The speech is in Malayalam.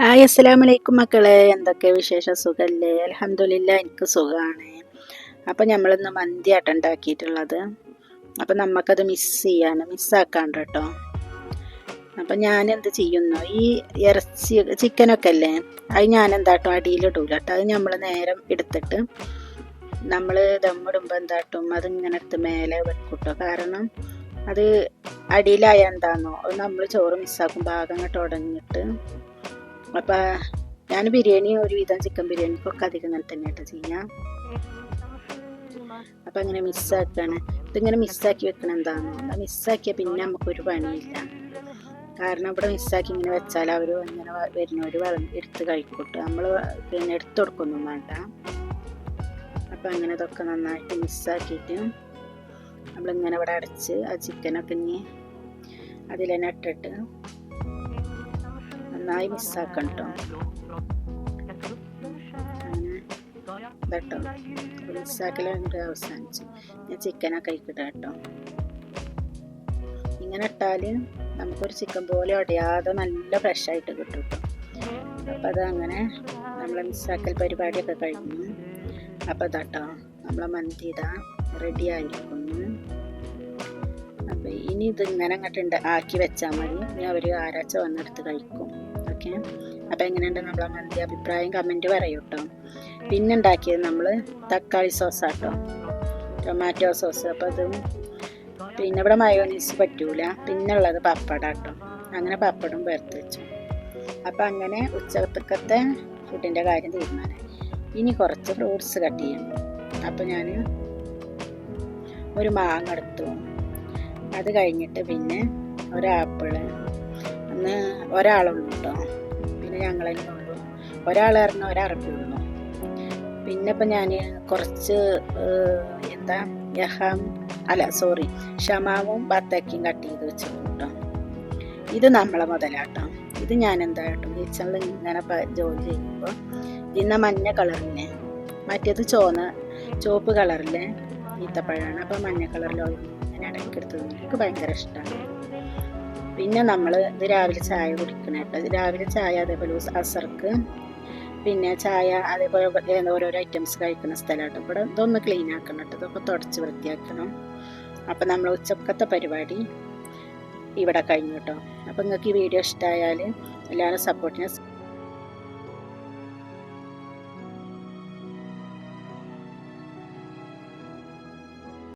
ഹായ് അസ്സലാമു വലൈക്കും മക്കളെ. എന്തൊക്കെ വിശേഷ? സുഖമല്ലേ അലഹമില്ല എനിക്ക് സുഖമാണ് അപ്പം നമ്മളിന്ന് മന്തിയാട്ടം ഉണ്ടാക്കിയിട്ടുള്ളത്. അപ്പം നമുക്കത് മിസ് ചെയ്യാണ് മിസ്സാക്കാണ്ട് കേട്ടോ അപ്പം ഞാൻ എന്ത് ചെയ്യുന്നു? ഈ ഇറച്ചി ചിക്കനൊക്കെ അല്ലേ അത് ഞാൻ എന്താട്ടും അടിയിലിടൂല കേട്ടോ അത് നമ്മൾ നേരം എടുത്തിട്ട് നമ്മൾ ദമ്മിടുമ്പോൾ എന്താട്ടും? അതിങ്ങനെ എടുത്ത് മേലെ വെക്കൂട്ടോ. കാരണം അത് അടിയിലായ എന്താണെന്നോ നമ്മൾ ചോറ് മിസ്സാക്കും ഭാഗം അങ്ങോട്ട് ഉടഞ്ഞിട്ട് അപ്പം ഞാൻ ബിരിയാണി ഒരുവിധം ചിക്കൻ ബിരിയാണിക്കൊക്കെ അധികം നല്ല തന്നെ കേട്ടോ ചെയ്യാം അപ്പം അങ്ങനെ മിസ്സാക്കാണ് ഇതിങ്ങനെ മിസ്സാക്കി വെക്കണം എന്താണെന്ന് മിസ്സാക്കിയ പിന്നെ നമുക്ക് നമുക്കൊരു പണിയില്ല. കാരണം ഇവിടെ മിസ്സാക്കി ഇങ്ങനെ വെച്ചാൽ അവർ ഇങ്ങനെ വരുന്നവർ എടുത്ത് കഴിക്കോട്ടെ. നമ്മൾ പിന്നെ എടുത്തു കൊടുക്കൊന്നും വേണ്ട. അപ്പം അങ്ങനെ ഇതൊക്കെ നന്നായിട്ട് മിസ്സാക്കിയിട്ട് നമ്മളിങ്ങനെ ഇവിടെ അടച്ച് ആ ചിക്കനൊക്കെ ഇനി അതിൽ തന്നെ ഇട്ടിട്ട് നന്നായി മിസ്സാക്കണം കേട്ടോ ഇതട്ടോ മിസ്സാക്കൽ അങ്ങോട്ട് അവസാനിച്ചു ഞാൻ ചിക്കനൊക്കെ കഴിക്കട്ടെ കേട്ടോ ഇങ്ങനെ ഇട്ടാൽ നമുക്കൊരു ചിക്കൻ പോലെ ഉടയാതെ നല്ല ഫ്രഷ് ആയിട്ട് കിട്ടും കേട്ടോ അപ്പം അതങ്ങനെ നമ്മളെ മിസ്സാക്കൽ പരിപാടിയൊക്കെ കഴിഞ്ഞു. അപ്പോൾ ഇതാട്ടോ നമ്മളെ മന്തി ഇതാ റെഡി ആയിരിക്കുന്നു. അപ്പം ഇനി ഇത് ഇങ്ങനെ അങ്ങോട്ട് ആക്കി വെച്ചാൽ മതി. ഇനി അവർ ആരാച്ച വന്നെടുത്ത് കഴിക്കും. ഓക്കെ. അപ്പം എങ്ങനെയുണ്ട് നമ്മളെ മന്തി അഭിപ്രായം? കമന്റ് പറയൂ കേട്ടോ പിന്നെ ഉണ്ടാക്കിയത് നമ്മൾ തക്കാളി സോസാട്ടോ ടൊമാറ്റോ സോസ് അപ്പോൾ അതും പിന്നെ ഇവിടെ മയോനീസ് പറ്റൂല. പിന്നെ ഉള്ളത് പപ്പട കേട്ടോ അങ്ങനെ പപ്പടം വേർത്ത് വെച്ചു. അപ്പം അങ്ങനെ ഉച്ചക്കത്തെ ഫുഡിന്റെ കാര്യം തീരുമാനമായി ഇനി കുറച്ച് ഫ്രൂട്ട്സ് കട്ട് ചെയ്യും. അപ്പം ഞാൻ ഒരു മാങ്ങ എടുത്തു. അത് കഴിഞ്ഞിട്ട് പിന്നെ ഒരാപ്പിൾ അന്ന് ഒരാളുള്ളൂ കേട്ടോ. പിന്നെ ഞങ്ങൾ തന്നെ ഉള്ളൂ. ഒരാൾ പറഞ്ഞ ഒരറബി ഉള്ളു. പിന്നെ ഇപ്പം ഞാൻ കുറച്ച് എന്താ യഹാം അല്ല സോറി ഷമാവും ബത്തക്കും കട്ട് ചെയ്ത് വെച്ചിട്ടുണ്ട് കേട്ടോ. ഇത് നമ്മളെ മുതലാട്ടോ. ഇത് ഞാൻ എന്താ കേട്ടോ കിച്ചണിൽ ഇങ്ങനെ ജോലി ചെയ്യുമ്പോൾ ഇന്ന മഞ്ഞ കളറിനെ മറ്റേത് ചോന്ന ചുവപ്പ് കളറിലെ ഈത്തപ്പഴമാണ് അപ്പോൾ മഞ്ഞ കളറിൽ ഇങ്ങനെ ഇടയ്ക്കെടുത്തത് എനിക്ക് ഭയങ്കര ഇഷ്ടമാണ് പിന്നെ നമ്മൾ ഇത് രാവിലെ ചായ കുടിക്കണം കേട്ടോ. രാവിലെ ചായ അതേപോലെ അസർക്ക് പിന്നെ ചായ അതേപോലെ ഓരോരോ ഐറ്റംസ് കഴിക്കുന്ന സ്ഥലമായിട്ട് ഇവിടെ ഇതൊന്ന് ക്ലീൻ ആക്കണം കേട്ടോ. ഇതൊക്കെ തുടച്ച് വൃത്തിയാക്കണം. അപ്പം നമ്മൾ ഉച്ചക്കത്തെ പരിപാടി ഇവിടെ കഴിഞ്ഞു കേട്ടോ. അപ്പം നിങ്ങൾക്ക് ഈ വീഡിയോ ഇഷ്ടമായാൽ എല്ലാവരും സപ്പോർട്ടിന്